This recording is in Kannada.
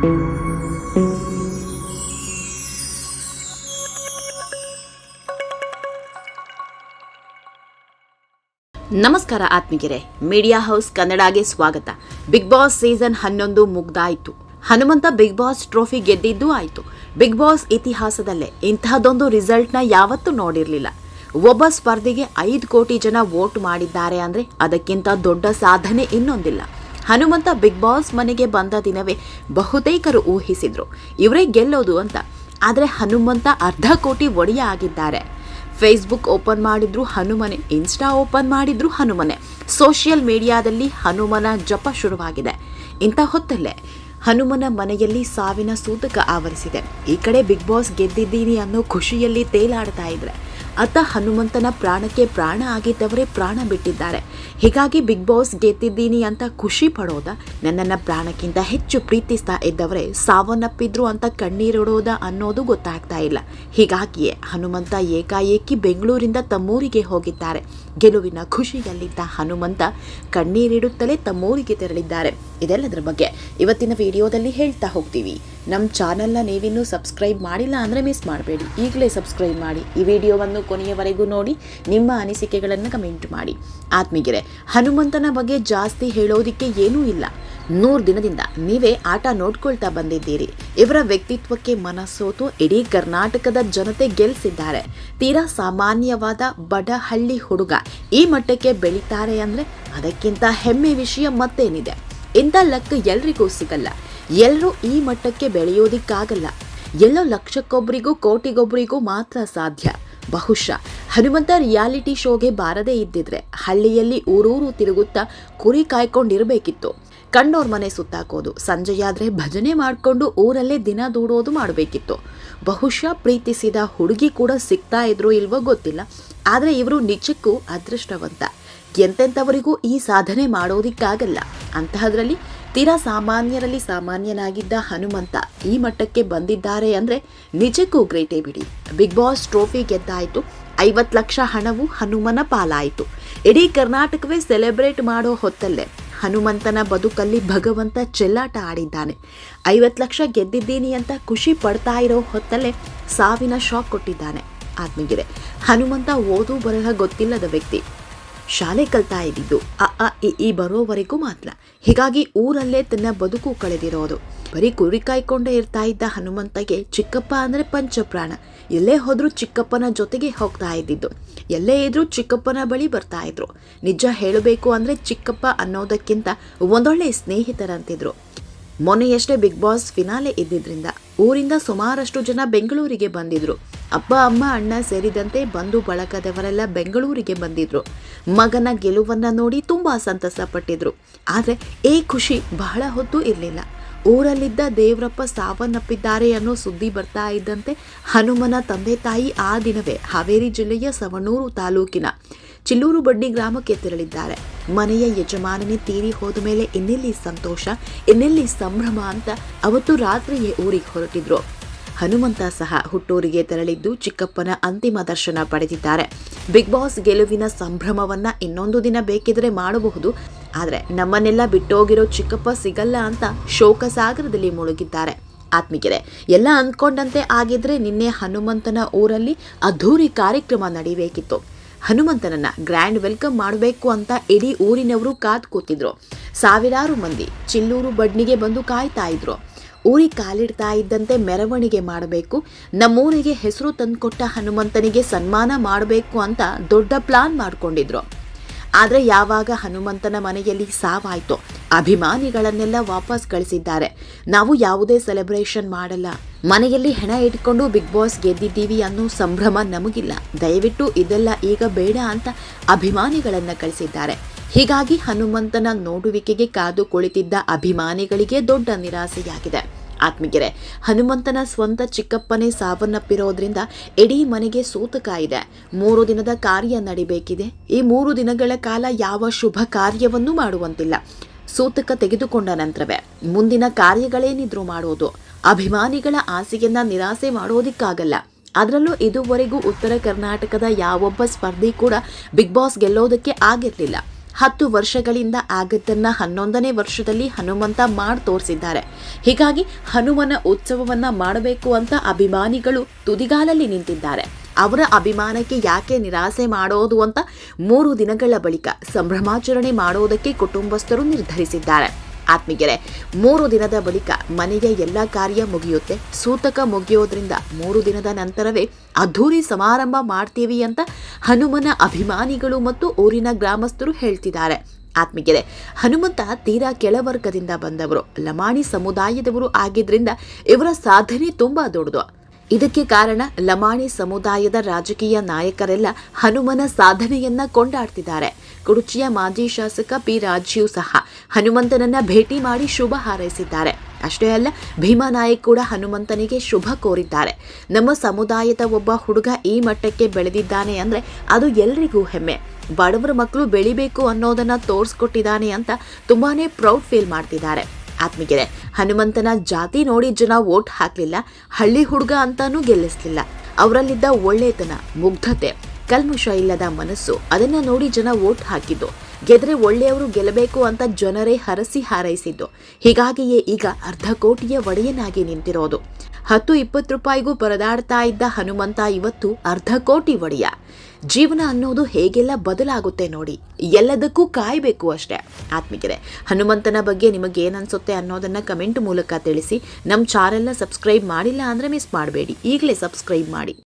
ನಮಸ್ಕಾರ ಆತ್ಮೀಗೆರೆ ಮೀಡಿಯಾ ಹೌಸ್ ಕನ್ನಡಗೆ ಸ್ವಾಗತ. ಬಿಗ್ ಬಾಸ್ ಸೀಸನ್ ಹನ್ನೊಂದು ಮುಗ್ದಾಯಿತು. ಹನುಮಂತ ಬಿಗ್ ಬಾಸ್ ಟ್ರೋಫಿ ಗೆದ್ದಿದ್ದು ಆಯಿತು. ಬಿಗ್ ಬಾಸ್ ಇತಿಹಾಸದಲ್ಲೇ ಇಂತಹದೊಂದು ರಿಸಲ್ಟ್ನ ಯಾವತ್ತೂ ನೋಡಿರಲಿಲ್ಲ. ಒಬ್ಬ ಸ್ಪರ್ಧಿಗೆ ಐದು ಕೋಟಿ ಜನ ವೋಟ್ ಮಾಡಿದ್ದಾರೆ ಅಂದರೆ ಅದಕ್ಕಿಂತ ದೊಡ್ಡ ಸಾಧನೆ ಇನ್ನೊಂದಿಲ್ಲ. ಹನುಮಂತ ಬಿಗ್ ಬಾಸ್ ಮನೆಗೆ ಬಂದ ದಿನವೇ ಬಹುತೇಕರು ಊಹಿಸಿದ್ರು, ಇವರೇ ಗೆಲ್ಲೋದು ಅಂತ. ಆದರೆ ಹನುಮಂತ ಅರ್ಧ ಕೋಟಿ ಒಡೆಯ ಆಗಿದ್ದಾರೆ. ಫೇಸ್ಬುಕ್ ಓಪನ್ ಮಾಡಿದ್ರು ಹನುಮನೆ, ಇನ್ಸ್ಟಾ ಓಪನ್ ಮಾಡಿದ್ರು ಹನುಮನೆ. ಸೋಷಿಯಲ್ ಮೀಡಿಯಾದಲ್ಲಿ ಹನುಮನ ಜಪ ಶುರುವಾಗಿದೆ. ಇಂಥ ಹೊತ್ತಲ್ಲೇ ಹನುಮನ ಮನೆಯಲ್ಲಿ ಸಾವಿನ ಸೂತಕ ಆವರಿಸಿದೆ. ಈ ಕಡೆ ಬಿಗ್ ಬಾಸ್ ಗೆದ್ದಿದ್ದೀನಿ ಅನ್ನೋ ಖುಷಿಯಲ್ಲಿ ತೇಲಾಡ್ತಾ ಇದ್ರೆ. ಅತ್ತ ಹನುಮಂತನ ಪ್ರಾಣಕ್ಕೆ ಪ್ರಾಣ ಆಗಿದ್ದವರೇ ಪ್ರಾಣ ಬಿಟ್ಟಿದ್ದಾರೆ. ಹೀಗಾಗಿ ಬಿಗ್ ಬಾಸ್ ಗೆದ್ದಿದ್ದೀನಿ ಅಂತ ಖುಷಿ ಪಡೋದ, ನನ್ನನ್ನು ಪ್ರಾಣಕ್ಕಿಂತ ಹೆಚ್ಚು ಪ್ರೀತಿಸ್ತಾ ಇದ್ದವರೇ ಸಾವನ್ನಪ್ಪಿದ್ರು ಅಂತ ಕಣ್ಣೀರಿಡೋದ ಅನ್ನೋದು ಗೊತ್ತಾಗ್ತಾ ಇಲ್ಲ. ಹೀಗಾಗಿಯೇ ಹನುಮಂತ ಏಕಾಏಕಿ ಬೆಂಗಳೂರಿಂದ ತಮ್ಮೂರಿಗೆ ಹೋಗಿದ್ದಾರೆ. ಗೆಲುವಿನ ಖುಷಿಯಲ್ಲಿದ್ದ ಹನುಮಂತ ಕಣ್ಣೀರಿಡುತ್ತಲೇ ತಮ್ಮೂರಿಗೆ ತೆರಳಿದ್ದಾರೆ. ಇದೆಲ್ಲದರ ಬಗ್ಗೆ ಇವತ್ತಿನ ವಿಡಿಯೋದಲ್ಲಿ ಹೇಳ್ತಾ ಹೋಗ್ತೀವಿ. ನಮ್ಮ ಚಾನಲ್ನ ನೀವಿನ್ನೂ ಸಬ್ಸ್ಕ್ರೈಬ್ ಮಾಡಿಲ್ಲ ಅಂದರೆ ಮಿಸ್ ಮಾಡಬೇಡಿ. ಈಗಲೇ ಸಬ್ಸ್ಕ್ರೈಬ್ ಮಾಡಿ ಈ ವಿಡಿಯೋವನ್ನು ಕೊನೆಯವರೆಗೂ ನೋಡಿ, ನಿಮ್ಮ ಅನಿಸಿಕೆಗಳನ್ನು ಕಮೆಂಟ್ ಮಾಡಿ. ಆತ್ಮೀಗೆರೆ ಹನುಮಂತನ ಬಗ್ಗೆ ಜಾಸ್ತಿ ಹೇಳೋದಿಕ್ಕೆ ಏನೂ ಇಲ್ಲ. ನೂರು ದಿನದಿಂದ ನೀವೇ ಆಟ ನೋಡ್ಕೊಳ್ತಾ ಬಂದಿದ್ದೀರಿ. ಇವರ ವ್ಯಕ್ತಿತ್ವಕ್ಕೆ ಮನಸ್ಸೋತು ಇಡೀ ಕರ್ನಾಟಕದ ಜನತೆ ಗೆಲ್ಲಿಸಿದ್ದಾರೆ ತೀರಾ ಸಾಮಾನ್ಯವಾದ ಬಡ ಹಳ್ಳಿ ಹುಡುಗ ಈ ಮಟ್ಟಕ್ಕೆ ಬೆಳೀತಾರೆ ಅಂದರೆ ಅದಕ್ಕಿಂತ ಹೆಮ್ಮೆ ವಿಷಯ ಮತ್ತೇನಿದೆ. ಇಂಥ ಲಕ್ ಎಲ್ರಿಗೂ ಸಿಗಲ್ಲ. ಎಲ್ಲರೂ ಈ ಮಟ್ಟಕ್ಕೆ ಬೆಳೆಯೋದಿಕ್ಕಾಗಲ್ಲ. ಎಲ್ಲೋ ಲಕ್ಷಕ್ಕೊಬ್ಬರಿಗೂ ಕೋಟಿಗೊಬ್ಬರಿಗೂ ಮಾತ್ರ ಸಾಧ್ಯ. ಬಹುಶಃ ಹನುಮಂತ ರಿಯಾಲಿಟಿ ಶೋಗೆ ಬಾರದೇ ಇದ್ದಿದ್ರೆ ಹಳ್ಳಿಯಲ್ಲಿ ಊರೂರು ತಿರುಗುತ್ತಾ ಕುರಿ ಕಾಯ್ಕೊಂಡಿರಬೇಕಿತ್ತು. ಕಂಡೋರ್ ಮನೆ ಸುತ್ತಾಕೋದು ಸಂಜೆಯಾದ್ರೆ ಭಜನೆ ಮಾಡಿಕೊಂಡು ಊರಲ್ಲೇ ದಿನ ದೂಡೋದು ಮಾಡಬೇಕಿತ್ತು. ಬಹುಶಃ ಪ್ರೀತಿಸಿದ ಹುಡುಗಿ ಕೂಡ ಸಿಗ್ತಾ ಇದ್ರು ಇಲ್ವೋ ಗೊತ್ತಿಲ್ಲ. ಆದರೆ ಇವರು ನಿಜಕ್ಕೂ ಅದೃಷ್ಟವಂತ. ಎಂತೆಂಥವರಿಗೂ ಈ ಸಾಧನೆ ಮಾಡೋದಿಕ್ಕಾಗಲ್ಲ. ಅಂತಹದ್ರಲ್ಲಿ ತೀರಾ ಸಾಮಾನ್ಯರಲ್ಲಿ ಸಾಮಾನ್ಯನಾಗಿದ್ದ ಹನುಮಂತ ಈ ಮಟ್ಟಕ್ಕೆ ಬಂದಿದ್ದಾರೆ ಅಂದರೆ ನಿಜಕ್ಕೂ ಗ್ರೇಟೇ ಬಿಡಿ. ಬಿಗ್ ಬಾಸ್ ಟ್ರೋಫಿ ಗೆದ್ದಾಯಿತು. ಐವತ್ತು ಲಕ್ಷ ಹಣವು ಹನುಮನ ಪಾಲಾಯಿತು. ಇಡೀ ಕರ್ನಾಟಕವೇ ಸೆಲೆಬ್ರೇಟ್ ಮಾಡೋ ಹೊತ್ತಲ್ಲೇ ಹನುಮಂತನ ಬದುಕಲ್ಲಿ ಭಗವಂತ ಚೆಲ್ಲಾಟ ಆಡಿದ್ದಾನೆ. ಐವತ್ತು ಲಕ್ಷ ಗೆದ್ದಿದ್ದೀನಿ ಅಂತ ಖುಷಿ ಪಡ್ತಾ ಇರೋ ಹೊತ್ತಲ್ಲೇ ಸಾವಿನ ಶಾಕ್ ಕೊಟ್ಟಿದ್ದಾನೆ. ಆತ್ಮಗಿರೆ ಹನುಮಂತ ಓದು ಬರಹ ಗೊತ್ತಿಲ್ಲದ ವ್ಯಕ್ತಿ. ಶಾಲೆ ಕಲ್ತಾ ಇದ್ದಿದ್ದು. ಅ ಅ ಇ ಈ ಬರೋವರೆಗೂ ಮಾತ್ರ. ಹೀಗಾಗಿ ಊರಲ್ಲೇ ತನ್ನ ಬದುಕು ಕಳೆದಿರೋದು. ಬರೀ ಕುರಿ ಕಾಯ್ಕೊಂಡೇ ಇರ್ತಾ ಇದ್ದ ಹನುಮಂತಗೆ ಚಿಕ್ಕಪ್ಪ ಅಂದರೆ ಪಂಚಪ್ರಾಣ. ಎಲ್ಲೇ ಹೋದರೂ ಚಿಕ್ಕಪ್ಪನ ಜೊತೆಗೆ ಹೋಗ್ತಾ ಇದ್ದಿದ್ದು. ಎಲ್ಲೇ ಇದ್ರೂ ಚಿಕ್ಕಪ್ಪನ ಬಳಿ ಬರ್ತಾ ಇದ್ರು. ನಿಜ ಹೇಳಬೇಕು ಅಂದರೆ ಚಿಕ್ಕಪ್ಪ ಅನ್ನೋದಕ್ಕಿಂತ ಒಂದೊಳ್ಳೆ ಸ್ನೇಹಿತರಂತಿದ್ರು. ಮೊನ್ನೆಯಷ್ಟೇ ಬಿಗ್ ಬಾಸ್ ಫಿನಾಲೆ ಇದ್ದಿದ್ರಿಂದ ಊರಿಂದ ಸುಮಾರಷ್ಟು ಜನ ಬೆಂಗಳೂರಿಗೆ ಬಂದಿದ್ರು. ಅಪ್ಪ, ಅಮ್ಮ, ಅಣ್ಣ ಸೇರಿದಂತೆ ಬಂಧು ಬಳಗದವರೆಲ್ಲ ಬೆಂಗಳೂರಿಗೆ ಬಂದಿದ್ರು. ಮಗನ ಗೆಲುವನ್ನ ನೋಡಿ ತುಂಬಾ ಸಂತಸ ಪಟ್ಟಿದ್ರು. ಆದರೆ ಈ ಖುಷಿ, ಬಹಳ ಹೊತ್ತು ಇರಲಿಲ್ಲ. ಊರಲ್ಲಿದ್ದ ದೇವರಪ್ಪ ಸಾವನ್ನಪ್ಪಿದ್ದಾರೆ ಅನ್ನೋ ಸುದ್ದಿ ಬರ್ತಾ ಇದ್ದಂತೆ ಹನುಮನ ತಂದೆ ತಾಯಿ ಆ ದಿನವೇ ಹಾವೇರಿ ಜಿಲ್ಲೆಯ ಸವಣೂರು ತಾಲೂಕಿನ ಚಿಲ್ಲೂರು ಬಡ್ಡಿ ಗ್ರಾಮಕ್ಕೆ ತೆರಳಿದ್ದಾರೆ. ಮನೆಯ ಯಜಮಾನನೇ ತೀರಿ ಹೋದ ಮೇಲೆ ಇನ್ನೆಲ್ಲಿ ಸಂತೋಷ, ಇನ್ನೆಲ್ಲಿ ಸಂಭ್ರಮ ಅಂತ ಅವತ್ತು ರಾತ್ರಿಯೇ ಊರಿಗೆ ಹೊರಟಿದ್ರು. ಹನುಮಂತ ಸಹ ಹುಟ್ಟೂರಿಗೆ ತೆರಳಿದ್ದು ಚಿಕ್ಕಪ್ಪನ ಅಂತಿಮ ದರ್ಶನ ಪಡೆದಿದ್ದಾರೆ. ಬಿಗ್ ಬಾಸ್ ಗೆಲುವಿನ ಸಂಭ್ರಮವನ್ನ ಇನ್ನೊಂದು ದಿನ ಬೇಕಿದ್ರೆ ಮಾಡಬಹುದು. ಆದರೆ ನಮ್ಮನ್ನೆಲ್ಲ ಬಿಟ್ಟೋಗಿರೋ ಚಿಕ್ಕಪ್ಪ ಸಿಗಲ್ಲ ಅಂತ ಶೋಕ ಸಾಗರದಲ್ಲಿ ಮುಳುಗಿದ್ದಾರೆ. ಆತ್ಮಿಗೆರೆ ಎಲ್ಲ ಅಂದ್ಕೊಂಡಂತೆ ಆಗಿದ್ರೆ ನಿನ್ನೆ ಹನುಮಂತನ ಊರಲ್ಲಿ ಅದ್ಧೂರಿ ಕಾರ್ಯಕ್ರಮ ನಡೀಬೇಕಿತ್ತು. ಹನುಮಂತನನ್ನ ಗ್ರ್ಯಾಂಡ್ ವೆಲ್ಕಮ್ ಮಾಡಬೇಕು ಅಂತ ಇಡೀ ಊರಿನವರು ಕಾದ್ ಕೂತಿದ್ರು. ಸಾವಿರಾರು ಮಂದಿ ಚಿಲ್ಲೂರು ಬಡ್ನಿಗೆ ಬಂದು ಕಾಯ್ತಾ ಇದ್ರು. ಊರಿಗೆ ಕಾಲಿಡ್ತಾ ಇದ್ದಂತೆ ಮೆರವಣಿಗೆ ಮಾಡಬೇಕು. ನಮ್ಮೂರಿಗೆ ಹೆಸರು ತಂದುಕೊಟ್ಟ ಹನುಮಂತನಿಗೆ ಸನ್ಮಾನ ಮಾಡಬೇಕು ಅಂತ ದೊಡ್ಡ ಪ್ಲಾನ್ ಮಾಡಿಕೊಂಡಿದ್ರು. ಆದರೆ ಯಾವಾಗ ಹನುಮಂತನ ಮನೆಯಲ್ಲಿ ಸಾವಾಯಿತು, ಅಭಿಮಾನಿಗಳನ್ನೆಲ್ಲ ವಾಪಸ್ ಕಳಿಸಿದ್ದಾರೆ. ನಾವು ಯಾವುದೇ ಸೆಲೆಬ್ರೇಷನ್ ಮಾಡಲ್ಲ. ಮನೆಯಲ್ಲಿ ಹೆಣ ಇಟ್ಕೊಂಡು ಬಿಗ್ ಬಾಸ್ ಗೆದ್ದಿದ್ದೀವಿ ಅನ್ನೋ ಸಂಭ್ರಮ ನಮಗಿಲ್ಲ. ದಯವಿಟ್ಟು ಇದೆಲ್ಲ ಈಗ ಬೇಡ ಅಂತ ಅಭಿಮಾನಿಗಳನ್ನು ಕಳಿಸಿದ್ದಾರೆ. ಹೀಗಾಗಿ ಹನುಮಂತನ ನೋಡುವಿಕೆಗೆ ಕಾದು ಕುಳಿತಿದ್ದ ಅಭಿಮಾನಿಗಳಿಗೆ ದೊಡ್ಡ ನಿರಾಸೆಯಾಗಿದೆ. ಆತ್ಮಿಗೆರೆ ಹನುಮಂತನ ಸ್ವಂತ ಚಿಕ್ಕಪ್ಪನೇ ಸಾವನ್ನಪ್ಪಿರೋದ್ರಿಂದ ಇಡೀ ಮನೆಗೆ ಸೂತಕ ಇದೆ. ಮೂರು ದಿನದ ಕಾರ್ಯ ನಡಿಬೇಕಿದೆ. ಈ ಮೂರು ದಿನಗಳ ಕಾಲ ಯಾವ ಶುಭ ಕಾರ್ಯವನ್ನು ಮಾಡುವಂತಿಲ್ಲ. ಸೂತಕ ತೆಗೆದುಕೊಂಡ ನಂತರವೇ ಮುಂದಿನ ಕಾರ್ಯಗಳೇನಿದ್ರು ಮಾಡೋದು. ಅಭಿಮಾನಿಗಳ ಆಸೆಯನ್ನ ನಿರಾಸೆ ಮಾಡೋದಿಕ್ಕಾಗಲ್ಲ. ಅದರಲ್ಲೂ ಇದುವರೆಗೂ ಉತ್ತರ ಕರ್ನಾಟಕದ ಯಾವೊಬ್ಬ ಸ್ಪರ್ಧಿ ಕೂಡ ಬಿಗ್ ಬಾಸ್ ಗೆಲ್ಲೋದಕ್ಕೆ ಆಗಿರಲಿಲ್ಲ. ಹತ್ತು ವರ್ಷಗಳಿಂದ ಆಗತ್ತನ್ನ ಹನ್ನೊಂದನೇ ವರ್ಷದಲ್ಲಿ ಹನುಮಂತ ಮಾಡಿ ತೋರಿಸಿದ್ದಾರೆ. ಹೀಗಾಗಿ ಹನುಮನ ಉತ್ಸವವನ್ನ ಮಾಡಬೇಕು ಅಂತ ಅಭಿಮಾನಿಗಳು ತುದಿಗಾಲಲ್ಲಿ ನಿಂತಿದ್ದಾರೆ. ಅವರ ಅಭಿಮಾನಕ್ಕೆ ಯಾಕೆ ನಿರಾಸೆ ಮಾಡೋದು ಅಂತ ಮೂರು ದಿನಗಳ ಬಳಿಕ ಸಂಭ್ರಮಾಚರಣೆ ಮಾಡೋದಕ್ಕೆ ಕುಟುಂಬಸ್ಥರು ನಿರ್ಧರಿಸಿದ್ದಾರೆ. ಆತ್ಮೀಗೆರೆ ಮೂರು ದಿನದ ಬಳಿಕ ಮನೆಯ ಎಲ್ಲ ಕಾರ್ಯ ಮುಗಿಯುತ್ತೆ. ಸೂತಕ ಮುಗಿಯೋದ್ರಿಂದ ಮೂರು ದಿನದ ನಂತರವೇ ಅದ್ಧೂರಿ ಸಮಾರಂಭ ಮಾಡ್ತೀವಿ ಅಂತ ಹನುಮನ ಅಭಿಮಾನಿಗಳು ಮತ್ತು ಊರಿನ ಗ್ರಾಮಸ್ಥರು ಹೇಳ್ತಿದ್ದಾರೆ. ಆತ್ಮೀಗೆರೆ ಹನುಮಂತ ತೀರಾ ಕೆಳವರ್ಗದಿಂದ ಬಂದವರು. ಲಮಾಣಿ ಸಮುದಾಯದವರು ಆಗಿದ್ರಿಂದ ಇವರ ಸಾಧನೆ ತುಂಬಾ ದೊಡ್ಡದು. ಇದಕ್ಕೆ ಕಾರಣ ಲಮಾಣಿ ಸಮುದಾಯದ ರಾಜಕೀಯ ನಾಯಕರೆಲ್ಲ ಹನುಮನ ಸಾಧನೆಯನ್ನ ಕೊಂಡಾಡ್ತಿದ್ದಾರೆ. ಕುಡುಚಿಯ ಮಾಜಿ ಶಾಸಕ ಪಿ ರಾಜೀವ್ ಸಹ ಹನುಮಂತನನ್ನ ಭೇಟಿ ಮಾಡಿ ಶುಭ ಹಾರೈಸಿದ್ದಾರೆ. ಅಷ್ಟೇ ಅಲ್ಲ, ಭೀಮಾ ನಾಯಕ್ ಕೂಡ ಹನುಮಂತನಿಗೆ ಶುಭ ಕೋರಿದ್ದಾರೆ. ನಮ್ಮ ಸಮುದಾಯದ ಒಬ್ಬ ಹುಡುಗ ಈ ಮಟ್ಟಕ್ಕೆ ಬೆಳೆದಿದ್ದಾನೆ ಅಂದ್ರೆ ಅದು ಎಲ್ರಿಗೂ ಹೆಮ್ಮೆ. ಬಡವರ ಮಕ್ಕಳು ಬೆಳಿಬೇಕು ಅನ್ನೋದನ್ನ ತೋರಿಸ್ಕೊಟ್ಟಿದ್ದಾನೆ ಅಂತ ತುಂಬಾನೇ ಪ್ರೌಡ್ ಫೀಲ್ ಮಾಡ್ತಿದ್ದಾರೆ. ಆತ್ಮೀಗೆರೆ ಹನುಮಂತನ ಜಾತಿ ನೋಡಿ ಜನ ವೋಟ್ ಹಾಕ್ಲಿಲ್ಲ, ಹಳ್ಳಿ ಹುಡುಗ ಅಂತಾನೂ ಗೆಲ್ಲಿಸ್ಲಿಲ್ಲ. ಅವರಲ್ಲಿದ್ದ ಒಳ್ಳೆತನ, ಮುಗ್ಧತೆ. ಕಲ್ಮುಷ ಇಲ್ಲದ ಮನಸ್ಸು. ಅದನ್ನ ನೋಡಿ ಜನ ವೋಟ್ ಹಾಕಿದ್ದು. ಗೆದ್ರೆ ಒಳ್ಳೆಯವರು ಗೆಲ್ಲಬೇಕು ಅಂತ ಜನರೇ ಹರಸಿ ಹಾರೈಸಿದ್ದು. ಹೀಗಾಗಿಯೇ ಈಗ ಅರ್ಧ ಕೋಟಿಯ ಒಡೆಯನಾಗಿ ನಿಂತಿರೋದು. ಹತ್ತು ಇಪ್ಪತ್ತು ರೂಪಾಯಿಗೂ ಪರದಾಡ್ತಾ ಇದ್ದ ಹನುಮಂತ ಇವತ್ತು ಅರ್ಧ ಕೋಟಿ ಒಡೆಯ. ಜೀವನ ಅನ್ನೋದು ಹೇಗೆಲ್ಲ ಬದಲಾಗುತ್ತೆ ನೋಡಿ. ಎಲ್ಲದಕ್ಕೂ ಕಾಯಬೇಕು ಅಷ್ಟೇ. ಆತ್ಮಿಕರೆ, ಹನುಮಂತನ ಬಗ್ಗೆ ನಿಮಗೆ ಏನನ್ಸುತ್ತೆ ಅನ್ನೋದನ್ನ ಕಮೆಂಟ್ ಮೂಲಕ ತಿಳಿಸಿ. ನಮ್ಮ ಚಾನೆಲ್ನ ಸಬ್ಸ್ಕ್ರೈಬ್ ಮಾಡಿಲ್ಲ ಅಂದರೆ ಮಿಸ್ ಮಾಡಬೇಡಿ. ಈಗಲೇ ಸಬ್ಸ್ಕ್ರೈಬ್ ಮಾಡಿ.